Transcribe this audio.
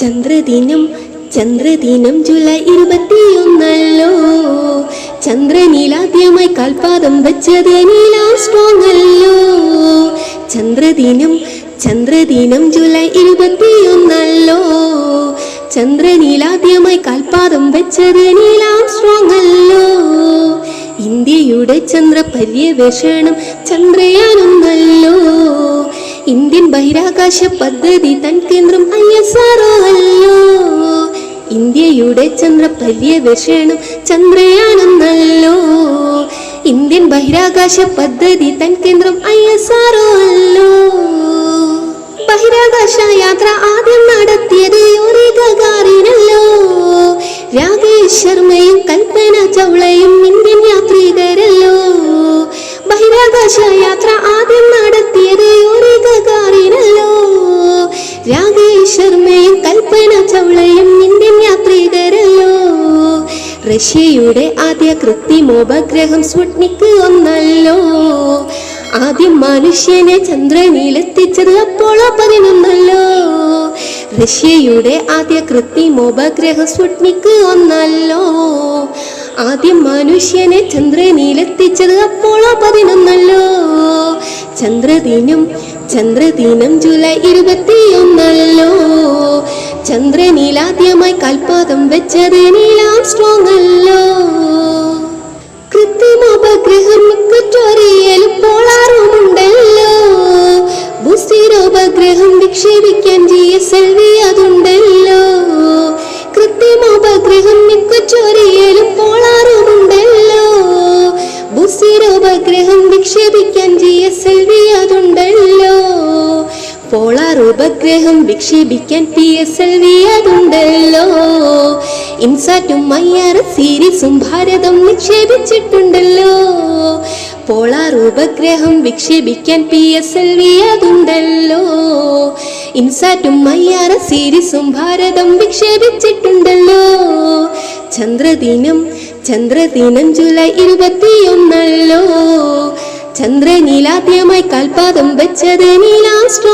ചന്ദ്രദിനം ചന്ദ്രദിനം July ഇരുപത്തിയൊന്നല്ലോ. ചന്ദ്രനീലാദ്യമായി കാൽപാദം വെച്ചത് നീലാം strong അല്ലോ ചന്ദ്രദിനം ചന്ദ്രദിനം ജൂലൈ ഇരുപത്തിയൊന്നല്ലോ. ചന്ദ്രനീലാദ്യമായി കാൽപാദം വെച്ചത് നീലാം സ്ട്രോങ് അല്ലോ ഇന്ത്യയുടെ ചന്ദ്ര പര്യവേഷണം ചന്ദ്രയാനൊന്നല്ലോ. ഇന്ത്യൻ ബഹിരാകാശ പദ്ധതി തൻ കേന്ദ്രം ഐ എസ് അല്ലോ ഇന്ത്യയുടെ ചന്ദ്ര പര്യവേഷണം ചന്ദ്രയാണെന്നല്ലോ ഇന്ത്യൻ ബഹിരാകാശ പദ്ധതി തൻ കേന്ദ്രം ഐ എസ് അല്ലോ ബഹിരാകാശ യാത്ര ആദ്യം നടത്തിയത് യൂറി ഗഗാറിനല്ലോ? രാകേഷ് ശർമ്മയും കൽപ്പന ചൗളയും ഇന്ത്യൻ യാത്രികരല്ലോ? ബഹിരാകാശ യാത്ര ആദ്യം റഷ്യയുടെ ആദ്യ കൃത്രിമോപഗ്രഹം സ്വുട്നിക് ഒന്നല്ലോ. ആദ്യം മനുഷ്യനെ ചന്ദ്രനിലെത്തിച്ചത് അപ്പോളോ പതിനൊന്നല്ലോ. റഷ്യയുടെ ആദ്യ കൃത്രിമോപഗ്രഹം സ്വുട്നിക് ഒന്നല്ലോ. ആദ്യം മനുഷ്യനെ ചന്ദ്രനിലെത്തിച്ചത് അപ്പോളോ പതിനൊന്നല്ലോ. ചന്ദ്രദിനം ചന്ദ്രദിനം ജൂലൈ ഇരുപത്തിയൊന്നല്ലോ. ചന്ദ്രനീലാദ്യമായി കൽപാദം വെച്ചത് നീലാം സ്ട്രോങ് അല്ലോ. കൃത്രിമോപഗ്രഹം ഇക്വറ്റോറിയലും പോളാറുമുണ്ടല്ലോ. ഭൂസ്ഥിരോപഗ്രഹം വിക്ഷേപിക്കാൻ ജി എസ് എൽ വി അതുണ്ടല്ലോ. കൃത്രിമോപഗ്രഹം ഇക്വറ്റോറിയലും പോളാറുമുണ്ടല്ലോ. ഭൂസ്ഥിരോപഗ്രഹം വിക്ഷേപിക്കാൻ G S L V polar ഉപഗ്രഹം വിക്ഷേപിക്കാൻ പി എസ് എൽ വി അതുണ്ടല്ലോ. ഇൻസാറ്റും ഐ സീരീസും ഭാരതം നിക്ഷേപിച്ചിട്ടുണ്ടല്ലോ. പോളാർ ഉപഗ്രഹം വിക്ഷേപിക്കാൻ പി എസ് എൽ വി അതുണ്ടല്ലോ. ഇൻസാറ്റും ഐ സീരീസും ഭാരതം വിക്ഷേപിച്ചിട്ടുണ്ടല്ലോ. ചന്ദ്രദിനം ചന്ദ്രദിനം ജൂലൈ ഇരുപത്തിയൊന്നല്ലോ. ചന്ദ്രനീലാദ്യമായി കാൽപാദം വെച്ചത് നീലാസ്ട്രോ